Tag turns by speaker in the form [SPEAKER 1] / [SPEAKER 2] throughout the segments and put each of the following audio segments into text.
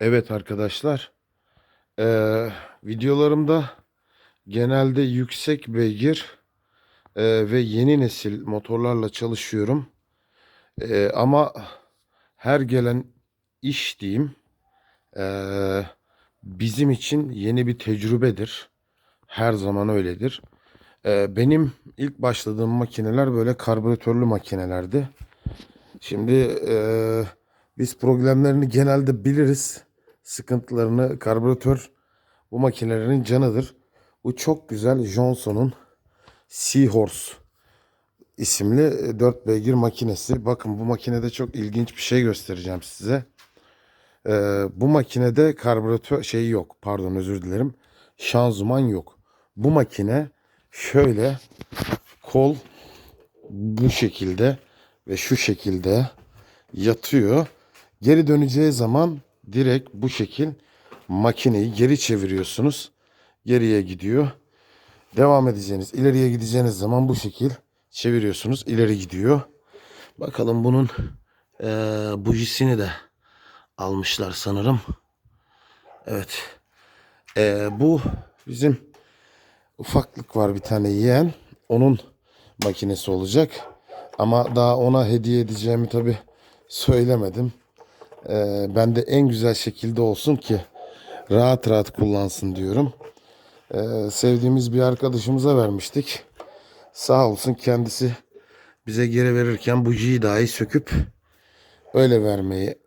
[SPEAKER 1] Evet arkadaşlar, eee, videolarımda genelde yüksek beygir eee, ve yeni nesil motorlarla çalışıyorum. Eee, ama her gelen iş diyeyim eee, bizim için yeni bir tecrübedir. Her zaman öyledir. Eee, benim ilk başladığım makineler böyle karbüratörlü makinelerdi. Şimdi eee, biz problemlerini genelde biliriz. Sıkıntılarını karbüratör bu makinelerin canıdır. Bu çok güzel Johnson'un Seahorse isimli 4 beygir makinesi. Bakın bu makinede çok ilginç bir şey göstereceğim size. Eee, bu makinede karbüratör şeyi yok. Pardon özür dilerim. Şanzıman yok. Bu makine şöyle kol bu şekilde ve şu şekilde yatıyor. Geri döneceği zaman direkt bu şekil makineyi geri çeviriyorsunuz. Geriye gidiyor. Devam edeceğiniz, ileriye gideceğiniz zaman bu şekil çeviriyorsunuz. ileri gidiyor. Bakalım bunun eee bujisini de almışlar sanırım. Evet. Eee, bu bizim ufaklık var bir tane yeğen. Onun makinesi olacak. Ama daha ona hediye edeceğimi tabi söylemedim. Ee, ben de en güzel şekilde olsun ki rahat rahat kullansın diyorum. Ee, sevdiğimiz bir arkadaşımıza vermiştik. Sağ olsun kendisi bize geri verirken bujiyi dahi söküp öyle vermeyi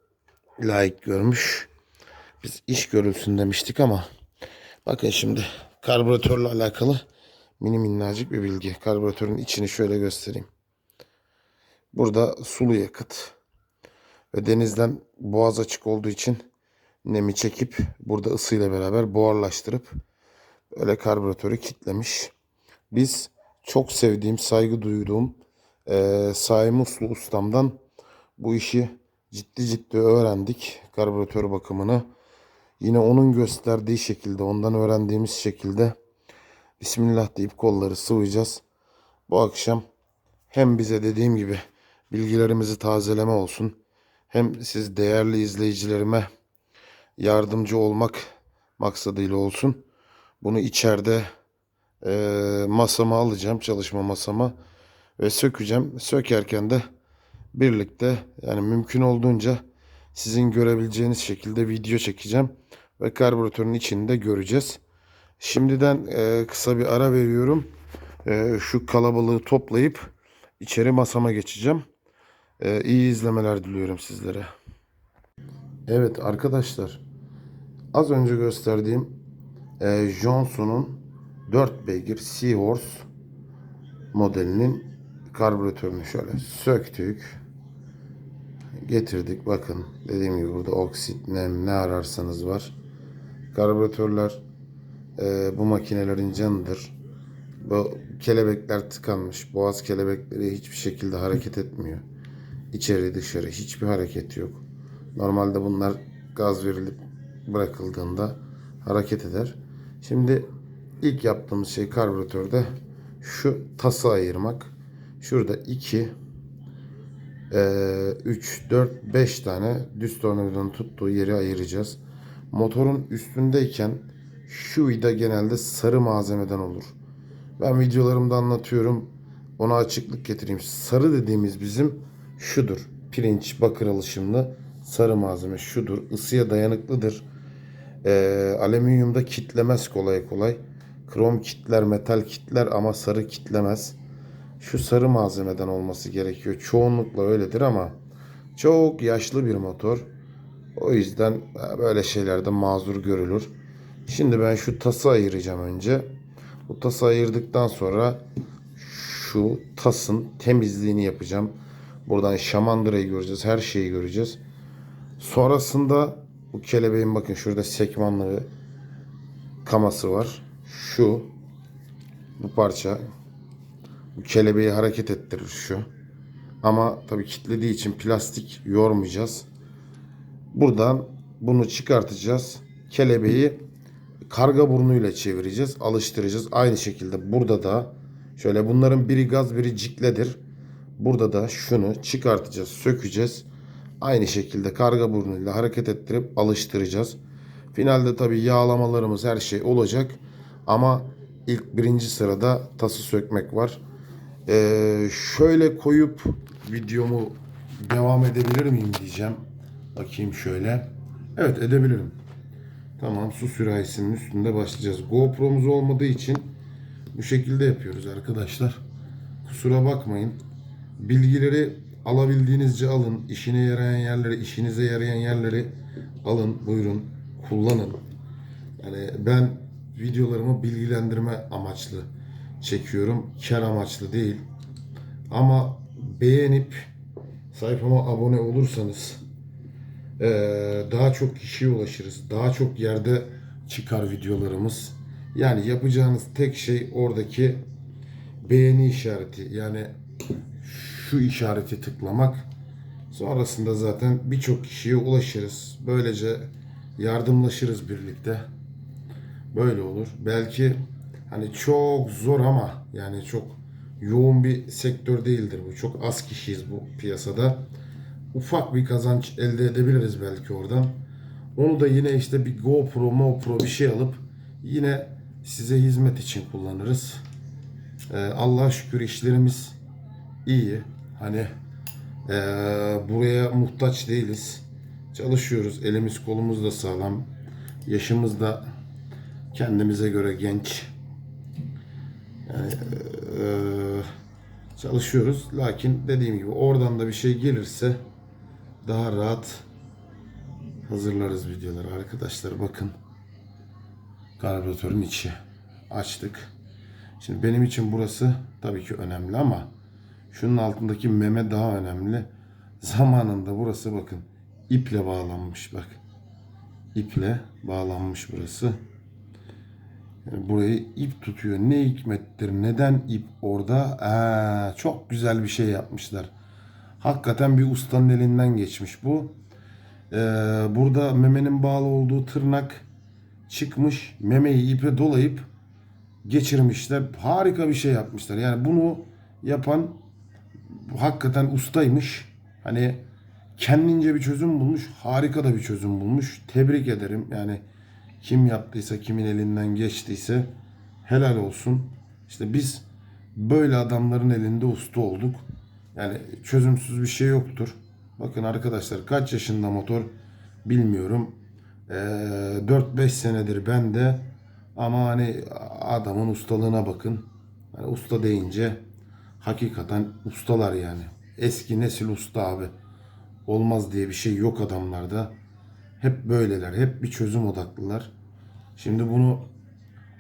[SPEAKER 1] layık görmüş. Biz iş görülsün demiştik ama bakın şimdi karbüratörle alakalı mini minnacık bir bilgi. Karbüratörün içini şöyle göstereyim. Burada sulu yakıt ve denizden boğaz açık olduğu için nemi çekip burada ısıyla beraber buharlaştırıp öyle karbüratörü kitlemiş. Biz çok sevdiğim, saygı duyduğum eee Saim Uslu ustamdan bu işi ciddi ciddi öğrendik. Karbüratör bakımını. Yine onun gösterdiği şekilde, ondan öğrendiğimiz şekilde Bismillah deyip kolları sıvayacağız. Bu akşam hem bize dediğim gibi bilgilerimizi tazeleme olsun. Hem siz değerli izleyicilerime yardımcı olmak maksadıyla olsun. Bunu içeride eee masama alacağım, çalışma masama ve sökeceğim. Sökerken de birlikte yani mümkün olduğunca sizin görebileceğiniz şekilde video çekeceğim ve karbüratörün içinde göreceğiz. Şimdiden eee, kısa bir ara veriyorum. Eee, şu kalabalığı toplayıp içeri masama geçeceğim. Eee iyi izlemeler diliyorum sizlere. Evet arkadaşlar. Az önce gösterdiğim eee Johnson'un 4 beygir Seahorse modelinin karbüratörünü şöyle söktük. Getirdik. Bakın dediğim gibi burada oksit, nem ne ararsanız var. Karbüratörler eee, bu makinelerin canıdır. Bu kelebekler tıkanmış. Boğaz kelebekleri hiçbir şekilde hareket etmiyor. İçeri dışarı hiçbir hareket yok. Normalde bunlar gaz verilip bırakıldığında hareket eder. Şimdi ilk yaptığımız şey karbüratörde şu tası ayırmak. Şurada 2 3, 4, 5 tane düz tornavidanın tuttuğu yeri ayıracağız. Motorun üstündeyken şu vida genelde sarı malzemeden olur. Ben videolarımda anlatıyorum. Ona açıklık getireyim. Sarı dediğimiz bizim şudur. Pirinç, bakır alışımlı sarı malzeme şudur. Isıya dayanıklıdır. Ee, alüminyumda kitlemez kolay kolay. Krom kitler, metal kitler ama sarı kitlemez. Şu sarı malzemeden olması gerekiyor. Çoğunlukla öyledir ama çok yaşlı bir motor. O yüzden e, böyle şeylerde mazur görülür. Şimdi ben şu tası ayıracağım önce. Bu tası ayırdıktan sonra şu tasın temizliğini yapacağım. Buradan şamandırayı göreceğiz. Her şeyi göreceğiz. Sonrasında bu kelebeğin bakın şurada sekmanlığı kaması var. Şu bu parça bu kelebeği hareket ettirir şu. Ama tabii kilitlediği için plastik yormayacağız. Buradan bunu çıkartacağız. Kelebeği karga burnuyla çevireceğiz. Alıştıracağız. Aynı şekilde burada da şöyle bunların biri gaz biri cikledir. Burada da şunu çıkartacağız, sökeceğiz. aynı şekilde karga burnuyla hareket ettirip alıştıracağız. Finalde tabii yağlamalarımız her şey olacak. Ama ilk birinci sırada tası sökmek var. Ee, şöyle koyup videomu devam edebilir miyim diyeceğim. Bakayım şöyle. Evet edebilirim. Tamam su sürahisinin üstünde başlayacağız. GoPro'muz olmadığı için bu şekilde yapıyoruz arkadaşlar. Kusura bakmayın. Bilgileri alabildiğinizce alın. İşine yarayan yerleri, işinize yarayan yerleri alın, buyurun, kullanın. Yani ben videolarımı bilgilendirme amaçlı çekiyorum. Kar amaçlı değil. Ama beğenip sayfama abone olursanız daha çok kişiye ulaşırız. Daha çok yerde çıkar videolarımız. Yani yapacağınız tek şey oradaki beğeni işareti. Yani şu işareti tıklamak. Sonrasında zaten birçok kişiye ulaşırız. Böylece yardımlaşırız birlikte. Böyle olur. Belki hani çok zor ama yani çok yoğun bir sektör değildir bu. Çok az kişiyiz bu piyasada. Ufak bir kazanç elde edebiliriz belki oradan. Onu da yine işte bir GoPro, MoPro bir şey alıp yine size hizmet için kullanırız. Ee, Allah'a şükür işlerimiz iyi. Hani ee, buraya muhtaç değiliz. Çalışıyoruz. Elimiz kolumuz da sağlam. Yaşımız da kendimize göre genç. Yani ee, çalışıyoruz. Lakin dediğim gibi oradan da bir şey gelirse daha rahat hazırlarız videoları arkadaşlar. Bakın karbüratörün içi açtık. Şimdi benim için burası tabii ki önemli ama şunun altındaki meme daha önemli. Zamanında burası bakın iple bağlanmış bak. İple bağlanmış burası. Yani burayı ip tutuyor. Ne hikmettir? Neden ip orada? Aa, çok güzel bir şey yapmışlar. Hakikaten bir ustanın elinden geçmiş bu. Ee, burada memenin bağlı olduğu tırnak çıkmış. Memeyi ipe dolayıp geçirmişler. Harika bir şey yapmışlar. Yani bunu yapan hakikaten ustaymış. Hani kendince bir çözüm bulmuş. Harika da bir çözüm bulmuş. Tebrik ederim. Yani kim yaptıysa, kimin elinden geçtiyse helal olsun. İşte biz böyle adamların elinde usta olduk. Yani çözümsüz bir şey yoktur. Bakın arkadaşlar kaç yaşında motor bilmiyorum. Ee, 4-5 senedir bende ama hani adamın ustalığına bakın. Hani usta deyince hakikaten ustalar yani. Eski nesil usta abi. Olmaz diye bir şey yok adamlarda. Hep böyleler. Hep bir çözüm odaklılar. Şimdi bunu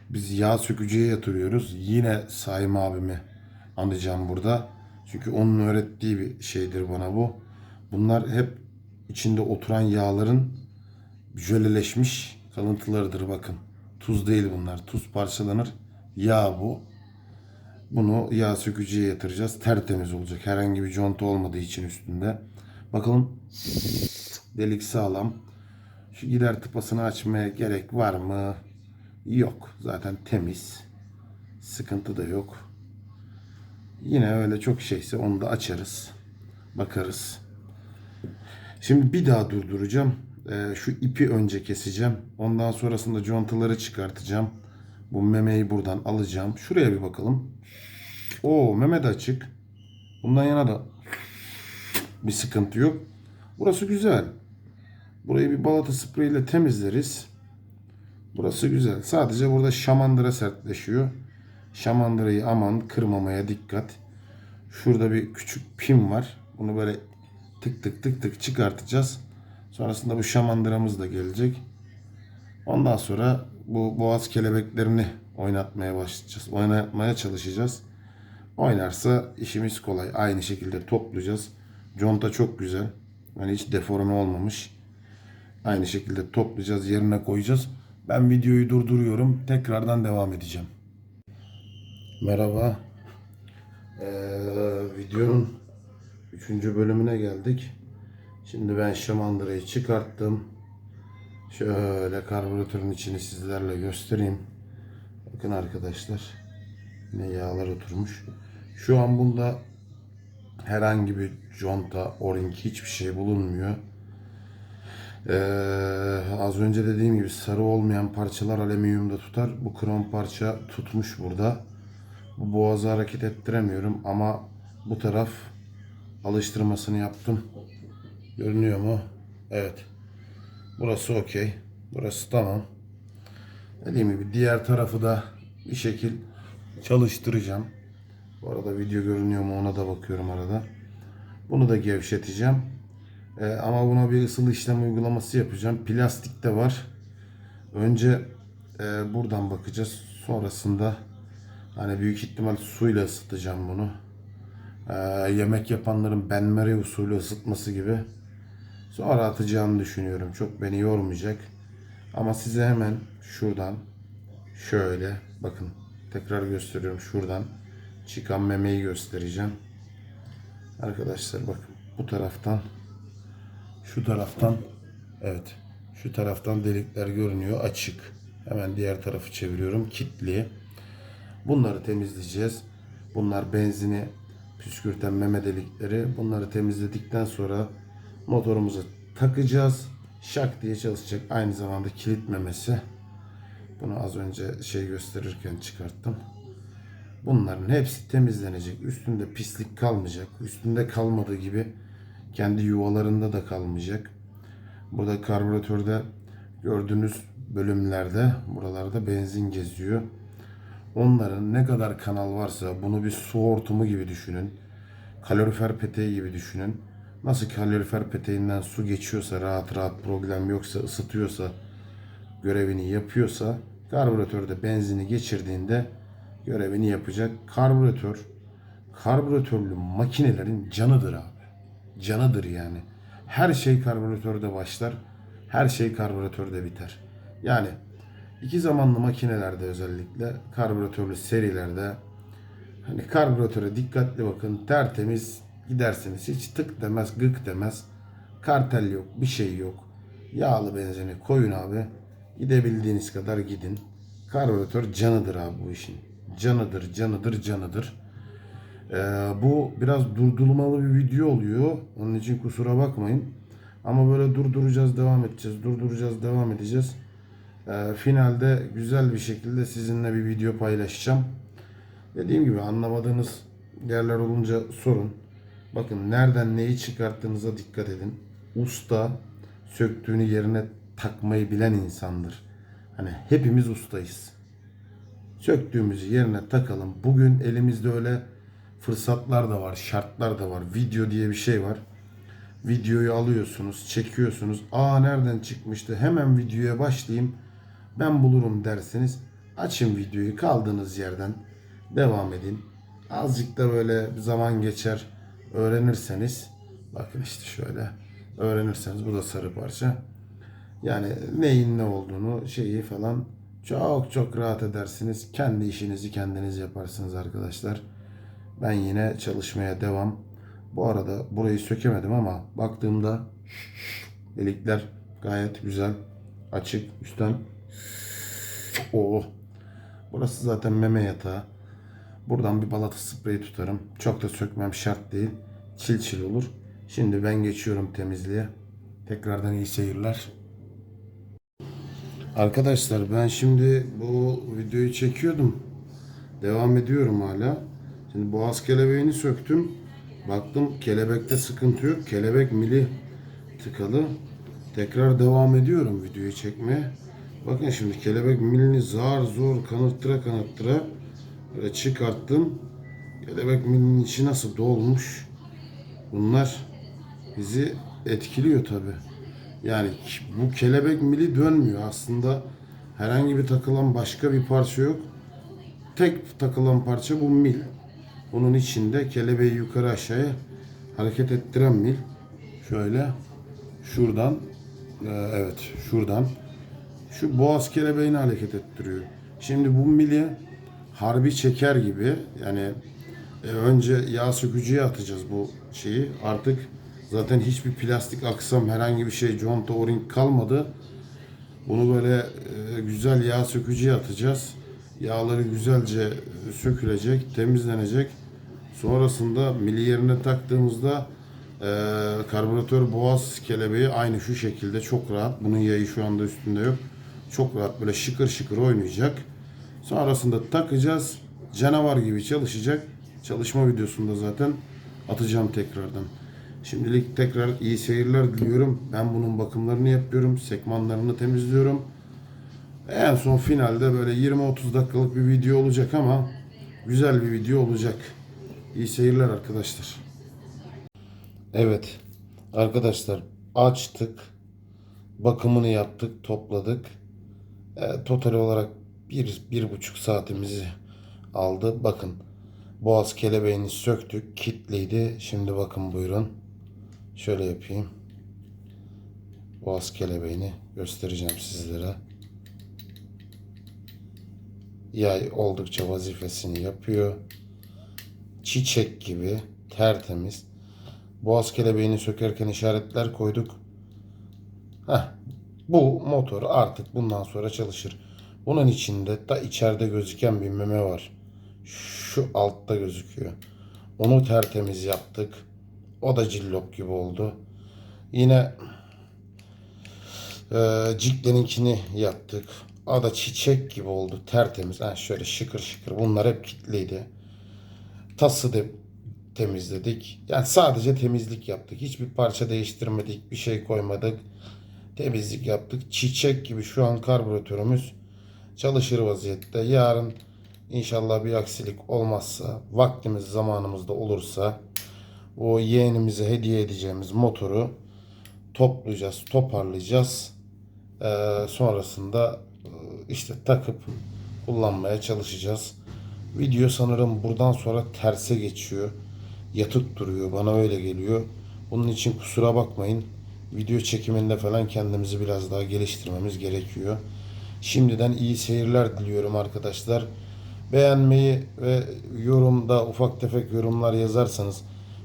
[SPEAKER 1] biz yağ sökücüye yatırıyoruz. Yine Saim abimi anacağım burada. Çünkü onun öğrettiği bir şeydir bana bu. Bunlar hep içinde oturan yağların jöleleşmiş kalıntılarıdır bakın. Tuz değil bunlar. Tuz parçalanır. Yağ bu. Bunu yağ sökücüye yatıracağız. Tertemiz olacak. Herhangi bir conta olmadığı için üstünde. Bakalım delik sağlam. Şu gider tıpasını açmaya gerek var mı? Yok. Zaten temiz. Sıkıntı da yok. Yine öyle çok şeyse onu da açarız. Bakarız. Şimdi bir daha durduracağım. Ee, şu ipi önce keseceğim. Ondan sonrasında contaları çıkartacağım. Bu memeyi buradan alacağım. Şuraya bir bakalım. Oo meme de açık. Bundan yana da bir sıkıntı yok. Burası güzel. Burayı bir balata spreyiyle temizleriz. Burası güzel. Sadece burada şamandıra sertleşiyor. Şamandırayı aman kırmamaya dikkat. Şurada bir küçük pim var. Bunu böyle tık tık tık tık çıkartacağız. Sonrasında bu şamandıramız da gelecek. Ondan sonra bu boğaz kelebeklerini oynatmaya başlayacağız. Oynatmaya çalışacağız. Oynarsa işimiz kolay. Aynı şekilde toplayacağız. Conta çok güzel. Yani hiç deforme olmamış. Aynı şekilde toplayacağız, yerine koyacağız. Ben videoyu durduruyorum. Tekrardan devam edeceğim. Merhaba. Ee, videonun 3. bölümüne geldik. Şimdi ben şamandırayı çıkarttım. Şöyle karbüratörün içini sizlerle göstereyim. Bakın arkadaşlar. Yine yağlar oturmuş. Şu an bunda herhangi bir conta, o-ring hiçbir şey bulunmuyor. Ee, az önce dediğim gibi sarı olmayan parçalar alüminyumda tutar. Bu krom parça tutmuş burada. Bu boğazı hareket ettiremiyorum ama bu taraf alıştırmasını yaptım. Görünüyor mu? Evet. Burası okey. Burası tamam. Dediğim gibi diğer tarafı da bir şekil çalıştıracağım. Bu arada video görünüyor mu ona da bakıyorum arada. Bunu da gevşeteceğim. Ee, ama buna bir ısıl işlem uygulaması yapacağım. Plastik de var. Önce e, buradan bakacağız. Sonrasında hani büyük ihtimal suyla ısıtacağım bunu. Ee, yemek yapanların benmari usulü ısıtması gibi. Sonra atacağını düşünüyorum. Çok beni yormayacak. Ama size hemen şuradan şöyle bakın tekrar gösteriyorum şuradan çıkan memeyi göstereceğim. Arkadaşlar bakın bu taraftan şu taraftan evet şu taraftan delikler görünüyor açık. Hemen diğer tarafı çeviriyorum kilitli. Bunları temizleyeceğiz. Bunlar benzini püskürten meme delikleri. Bunları temizledikten sonra motorumuza takacağız. Şak diye çalışacak. Aynı zamanda kilit memesi. Bunu az önce şey gösterirken çıkarttım. Bunların hepsi temizlenecek. Üstünde pislik kalmayacak. Üstünde kalmadığı gibi kendi yuvalarında da kalmayacak. Burada karbüratörde gördüğünüz bölümlerde buralarda benzin geziyor. Onların ne kadar kanal varsa bunu bir su hortumu gibi düşünün. Kalorifer peteği gibi düşünün. Nasıl kalorifer peteğinden su geçiyorsa rahat rahat problem yoksa ısıtıyorsa görevini yapıyorsa karbüratörde benzini geçirdiğinde görevini yapacak. Karbüratör karbüratörlü makinelerin canıdır abi. Canıdır yani. Her şey karbüratörde başlar. Her şey karbüratörde biter. Yani iki zamanlı makinelerde özellikle karbüratörlü serilerde hani karbüratöre dikkatli bakın tertemiz gidersiniz. Hiç tık demez gık demez. Kartel yok bir şey yok. Yağlı benzini koyun abi. Gidebildiğiniz kadar gidin. Karbüratör canıdır abi bu işin. Canıdır, canıdır, canıdır. Ee, bu biraz durdurmalı bir video oluyor. Onun için kusura bakmayın. Ama böyle durduracağız, devam edeceğiz. Durduracağız, devam edeceğiz. Ee, finalde güzel bir şekilde sizinle bir video paylaşacağım. Dediğim gibi anlamadığınız yerler olunca sorun. Bakın nereden neyi çıkarttığınıza dikkat edin. Usta söktüğünü yerine takmayı bilen insandır. Hani hepimiz ustayız. Söktüğümüzü yerine takalım. Bugün elimizde öyle fırsatlar da var, şartlar da var. Video diye bir şey var. Videoyu alıyorsunuz, çekiyorsunuz. Aa nereden çıkmıştı? Hemen videoya başlayayım. Ben bulurum derseniz açın videoyu kaldığınız yerden devam edin. Azıcık da böyle zaman geçer öğrenirseniz bakın işte şöyle öğrenirseniz bu da sarı parça. Yani neyin ne olduğunu şeyi falan çok çok rahat edersiniz. Kendi işinizi kendiniz yaparsınız arkadaşlar. Ben yine çalışmaya devam. Bu arada burayı sökemedim ama baktığımda delikler gayet güzel. Açık üstten. Oo. Burası zaten meme yatağı. Buradan bir balata spreyi tutarım. Çok da sökmem şart değil. Çil çil olur. Şimdi ben geçiyorum temizliğe. Tekrardan iyi seyirler. Arkadaşlar ben şimdi bu videoyu çekiyordum. Devam ediyorum hala. Şimdi boğaz kelebeğini söktüm. Baktım kelebekte sıkıntı yok. Kelebek mili tıkalı. Tekrar devam ediyorum videoyu çekmeye. Bakın şimdi kelebek milini zar zor kanıttıra kanıttıra böyle çıkarttım. Kelebek milinin içi nasıl dolmuş. Bunlar bizi etkiliyor tabi. Yani bu kelebek mili dönmüyor. Aslında herhangi bir takılan başka bir parça yok. Tek takılan parça bu mil. Bunun içinde kelebeği yukarı aşağıya hareket ettiren mil. Şöyle şuradan e, evet şuradan şu boğaz kelebeğini hareket ettiriyor. Şimdi bu mili harbi çeker gibi yani e, önce yağ sökücüye atacağız bu şeyi. Artık zaten hiçbir plastik aksam herhangi bir şey conta o-ring kalmadı. Bunu böyle e, güzel yağ sökücüye atacağız. Yağları güzelce sökülecek, temizlenecek. Sonrasında mili yerine taktığımızda Ee, karbüratör boğaz kelebeği aynı şu şekilde çok rahat. Bunun yayı şu anda üstünde yok. Çok rahat böyle şıkır şıkır oynayacak. Sonrasında takacağız. Canavar gibi çalışacak. Çalışma videosunda zaten atacağım tekrardan. Şimdilik tekrar iyi seyirler diliyorum. Ben bunun bakımlarını yapıyorum. Sekmanlarını temizliyorum. En son finalde böyle 20-30 dakikalık bir video olacak ama güzel bir video olacak. İyi seyirler arkadaşlar. Evet arkadaşlar açtık. Bakımını yaptık, topladık. E, total olarak bir, bir buçuk saatimizi aldı. Bakın boğaz kelebeğini söktük. Kitliydi. Şimdi bakın buyurun. Şöyle yapayım. Boğaz kelebeğini göstereceğim sizlere. Yay oldukça vazifesini yapıyor. Çiçek gibi tertemiz. Boğaz kelebeğini sökerken işaretler koyduk. Heh, bu motor artık bundan sonra çalışır. Bunun içinde da içeride gözüken bir meme var. Şu altta gözüküyor. Onu tertemiz yaptık. O da cillop gibi oldu. Yine e, Cikle'ninkini yaptık. O da çiçek gibi oldu. Tertemiz. Ha, şöyle şıkır şıkır. Bunlar hep kitleydi. Tası da temizledik. Yani sadece temizlik yaptık. Hiçbir parça değiştirmedik. Bir şey koymadık. Temizlik yaptık. Çiçek gibi şu an karbüratörümüz çalışır vaziyette. Yarın inşallah bir aksilik olmazsa, vaktimiz zamanımız da olursa o yeğenimize hediye edeceğimiz motoru toplayacağız, toparlayacağız. Ee, sonrasında e, işte takıp kullanmaya çalışacağız. Video sanırım buradan sonra terse geçiyor. Yatık duruyor. Bana öyle geliyor. Bunun için kusura bakmayın. Video çekiminde falan kendimizi biraz daha geliştirmemiz gerekiyor. Şimdiden iyi seyirler diliyorum arkadaşlar. Beğenmeyi ve yorumda ufak tefek yorumlar yazarsanız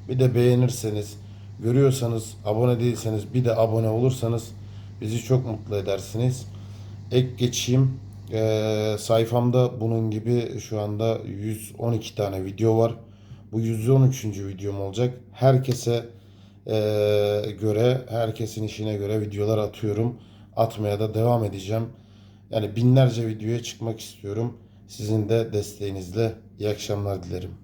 [SPEAKER 1] bir de beğenirseniz görüyorsanız abone değilseniz bir de abone olursanız bizi çok mutlu edersiniz. Ek geçeyim. Ee, sayfamda bunun gibi şu anda 112 tane video var. Bu 113. videom olacak. Herkese ee, göre, herkesin işine göre videolar atıyorum. Atmaya da devam edeceğim. Yani binlerce videoya çıkmak istiyorum. Sizin de desteğinizle iyi akşamlar dilerim.